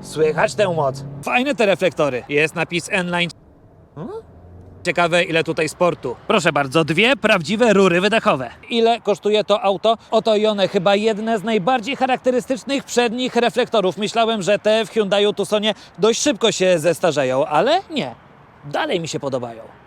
Słychać tę moc? Fajne te reflektory. Jest napis N-Line. Hmm? Ciekawe, ile tutaj sportu. Proszę bardzo, dwie prawdziwe rury wydechowe. Ile kosztuje to auto? Oto i one, chyba jedne z najbardziej charakterystycznych przednich reflektorów. Myślałem, że te w Hyundai Tucsonie dość szybko się zestarzeją, ale nie. Dalej mi się podobają.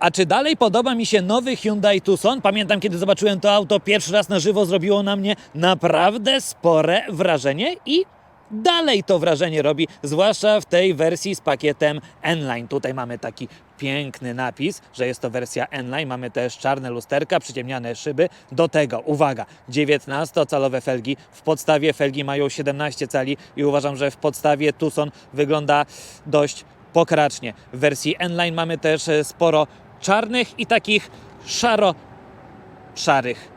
A czy dalej podoba mi się nowy Hyundai Tucson? Pamiętam, kiedy zobaczyłem to auto pierwszy raz na żywo, zrobiło na mnie naprawdę spore wrażenie i dalej to wrażenie robi, zwłaszcza w tej wersji z pakietem N-Line. Tutaj mamy taki piękny napis, że jest to wersja N-Line. Mamy też czarne lusterka, przyciemniane szyby. Do tego, uwaga, 19-calowe felgi. W podstawie felgi mają 17 cali i uważam, że w podstawie Tucson wygląda dość pokracznie. W wersji N-Line mamy też e, sporo czarnych i takich szaro-szarych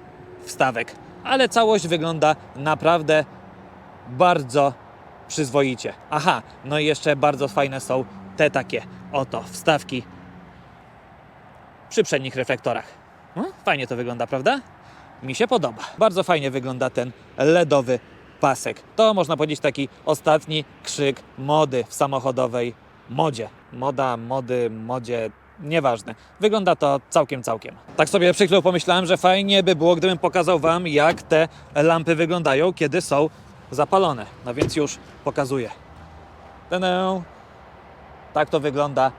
wstawek, ale całość wygląda naprawdę bardzo przyzwoicie. Aha, no i jeszcze bardzo fajne są te takie oto wstawki przy przednich reflektorach. Hmm? Fajnie to wygląda, prawda? Mi się podoba. Bardzo fajnie wygląda ten LEDowy pasek. To można powiedzieć taki ostatni krzyk mody w samochodowej modzie. Moda, mody, modzie, nieważne. Wygląda to całkiem, całkiem. Tak sobie przy pomyślałem, że fajnie by było, gdybym pokazał Wam, jak te lampy wyglądają, kiedy są zapalone. No więc już pokazuję. Tadę. Tak to wygląda,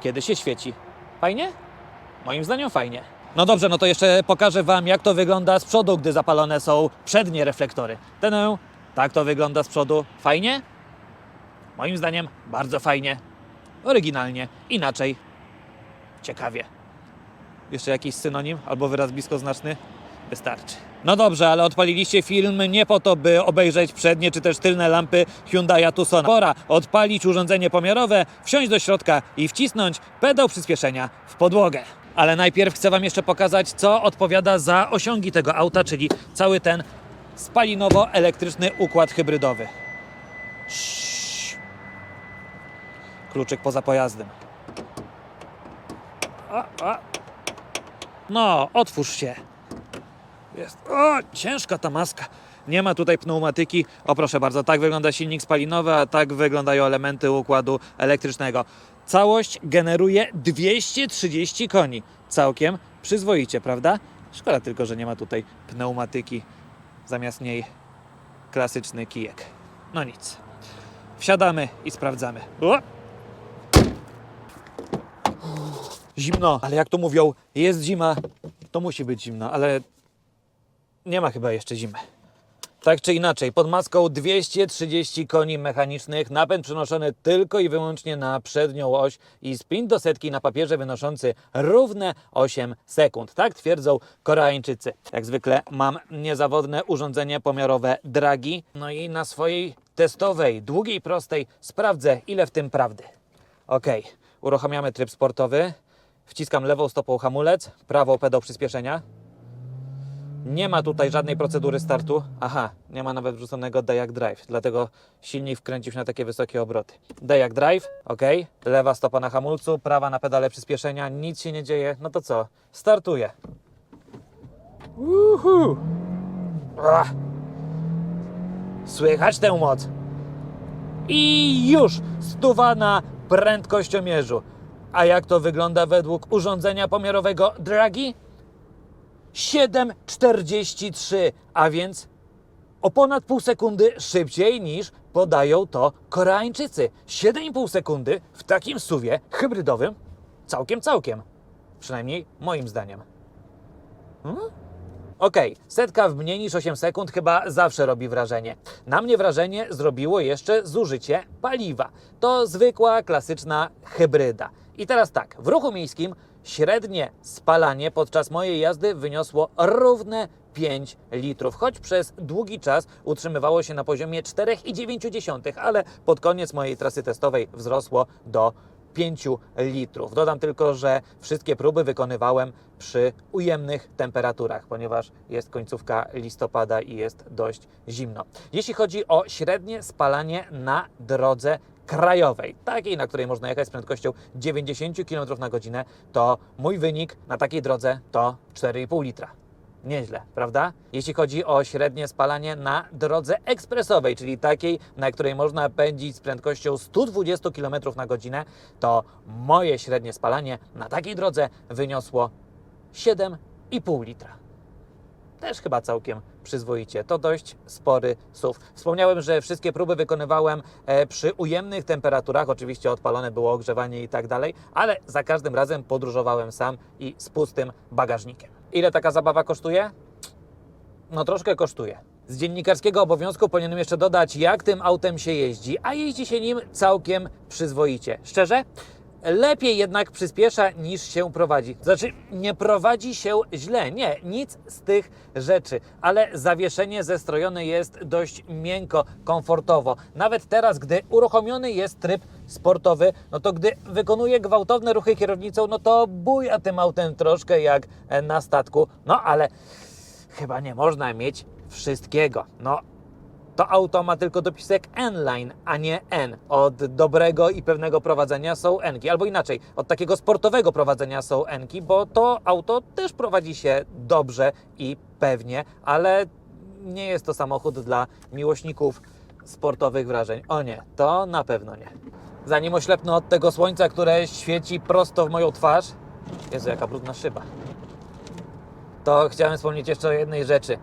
kiedy się świeci. Fajnie? Moim zdaniem fajnie. No dobrze, no to jeszcze pokażę Wam, jak to wygląda z przodu, gdy zapalone są przednie reflektory. Tadę. Tak to wygląda z przodu. Fajnie? Moim zdaniem bardzo fajnie. Oryginalnie. Inaczej. Ciekawie. Jeszcze jakiś synonim albo wyraz bliskoznaczny? Wystarczy. No dobrze, ale odpaliliście film nie po to, by obejrzeć przednie czy też tylne lampy Hyundai Tucsona. Pora odpalić urządzenie pomiarowe, wsiąść do środka i wcisnąć pedał przyspieszenia w podłogę. Ale najpierw chcę Wam jeszcze pokazać, co odpowiada za osiągi tego auta, czyli cały ten spalinowo-elektryczny układ hybrydowy. Kluczyk poza pojazdem. No, otwórz się. Jest. O, ciężka ta maska. Nie ma tutaj pneumatyki. O proszę bardzo, tak wygląda silnik spalinowy, a tak wyglądają elementy układu elektrycznego. Całość generuje 230 koni. Całkiem przyzwoicie, prawda? Szkoda tylko, że nie ma tutaj pneumatyki. Zamiast niej klasyczny kijek. No nic. Wsiadamy i sprawdzamy. O! Zimno, ale jak to mówią, jest zima, to musi być zimno, ale nie ma chyba jeszcze zimy. Tak czy inaczej, pod maską 230 koni mechanicznych, napęd przenoszony tylko i wyłącznie na przednią oś i sprint do setki na papierze wynoszący równe 8 sekund. Tak twierdzą Koreańczycy. Jak zwykle mam niezawodne urządzenie pomiarowe Dragi. No i na swojej testowej, długiej, prostej sprawdzę, ile w tym prawdy. Ok, uruchamiamy tryb sportowy. Wciskam lewą stopą hamulec, prawą pedał przyspieszenia. Nie ma tutaj żadnej procedury startu. Aha, nie ma nawet wrzuconego Dayak Drive, dlatego silnik wkręcił się na takie wysokie obroty. Dayak Drive, ok. Lewa stopa na hamulcu, prawa na pedale przyspieszenia, nic się nie dzieje. No to co? Startuję. Uhu. Słychać tę moc? I już stuwa na prędkościomierzu. A jak to wygląda według urządzenia pomiarowego Dragi? 7,43, a więc o ponad pół sekundy szybciej niż podają to Koreańczycy. 7,5 sekundy w takim suwie hybrydowym całkiem, całkiem. Przynajmniej moim zdaniem. Hmm? Okej, setka w mniej niż 8 sekund chyba zawsze robi wrażenie. Na mnie wrażenie zrobiło jeszcze zużycie paliwa. To zwykła, klasyczna hybryda. I teraz tak, w ruchu miejskim średnie spalanie podczas mojej jazdy wyniosło równe 5 litrów, choć przez długi czas utrzymywało się na poziomie 4,9, ale pod koniec mojej trasy testowej wzrosło do 5 litrów. Dodam tylko, że wszystkie próby wykonywałem przy ujemnych temperaturach, ponieważ jest końcówka listopada i jest dość zimno. Jeśli chodzi o średnie spalanie na drodze krajowej, takiej, na której można jechać z prędkością 90 km na godzinę, to mój wynik na takiej drodze to 4,5 litra. Nieźle, prawda? Jeśli chodzi o średnie spalanie na drodze ekspresowej, czyli takiej, na której można pędzić z prędkością 120 km na godzinę, to moje średnie spalanie na takiej drodze wyniosło 7,5 litra. Też chyba całkiem przyzwoicie. To dość spory SUV. Wspomniałem, że wszystkie próby wykonywałem e, przy ujemnych temperaturach. Oczywiście odpalone było ogrzewanie i tak dalej, ale za każdym razem podróżowałem sam i z pustym bagażnikiem. Ile taka zabawa kosztuje? No troszkę kosztuje. Z dziennikarskiego obowiązku powinienem jeszcze dodać, jak tym autem się jeździ, a jeździ się nim całkiem przyzwoicie. Szczerze? Lepiej jednak przyspiesza niż się prowadzi. Znaczy, nie prowadzi się źle, nie, nic z tych rzeczy, ale zawieszenie zestrojone jest dość miękko, komfortowo. Nawet teraz, gdy uruchomiony jest tryb sportowy, no to gdy wykonuje gwałtowne ruchy kierownicą, no to buja tym autem troszkę jak na statku. No ale chyba nie można mieć wszystkiego. No, to auto ma tylko dopisek N-Line, a nie N. Od dobrego i pewnego prowadzenia są N-ki. Albo inaczej, od takiego sportowego prowadzenia są N-ki, bo to auto też prowadzi się dobrze i pewnie, ale nie jest to samochód dla miłośników sportowych wrażeń. O nie, to na pewno nie. Zanim oślepnę od tego słońca, które świeci prosto w moją twarz. Jezu, jaka brudna szyba. To chciałem wspomnieć jeszcze o jednej rzeczy.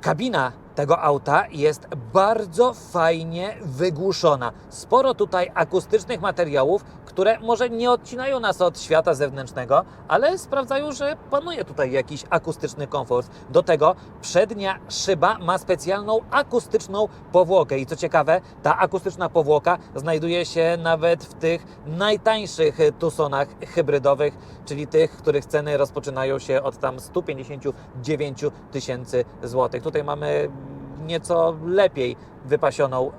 Kabina tego auta jest bardzo fajnie wygłuszona. Sporo tutaj akustycznych materiałów, które może nie odcinają nas od świata zewnętrznego, ale sprawdzają, że panuje tutaj jakiś akustyczny komfort. Do tego przednia szyba ma specjalną akustyczną powłokę i co ciekawe, ta akustyczna powłoka znajduje się nawet w tych najtańszych Tucsonach hybrydowych, czyli tych, których ceny rozpoczynają się od tam 159 tysięcy złotych. Tutaj mamy nieco lepiej wypasioną,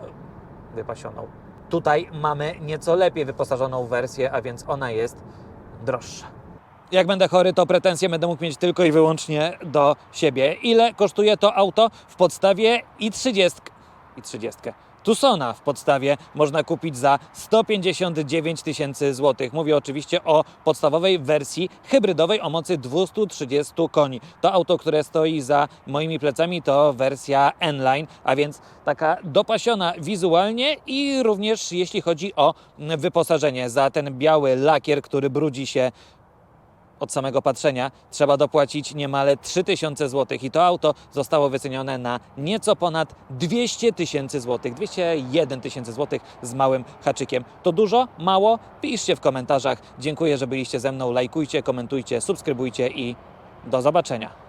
wypasioną. Tutaj mamy nieco lepiej wyposażoną wersję, a więc ona jest droższa. Jak będę chory, to pretensje będę mógł mieć tylko i wyłącznie do siebie. Ile kosztuje to auto? W podstawie i 30. I 30. Tucsona w podstawie można kupić za 159 tysięcy złotych. Mówię oczywiście o podstawowej wersji hybrydowej o mocy 230 koni. To auto, które stoi za moimi plecami, to wersja N-Line, a więc taka dopasiona wizualnie i również jeśli chodzi o wyposażenie. Za ten biały lakier, który brudzi się od samego patrzenia trzeba dopłacić niemale 3000 zł i to auto zostało wycenione na nieco ponad 200 tysięcy złotych, 201 tysięcy złotych z małym haczykiem. To dużo? Mało? Piszcie w komentarzach. Dziękuję, że byliście ze mną, lajkujcie, komentujcie, subskrybujcie i do zobaczenia.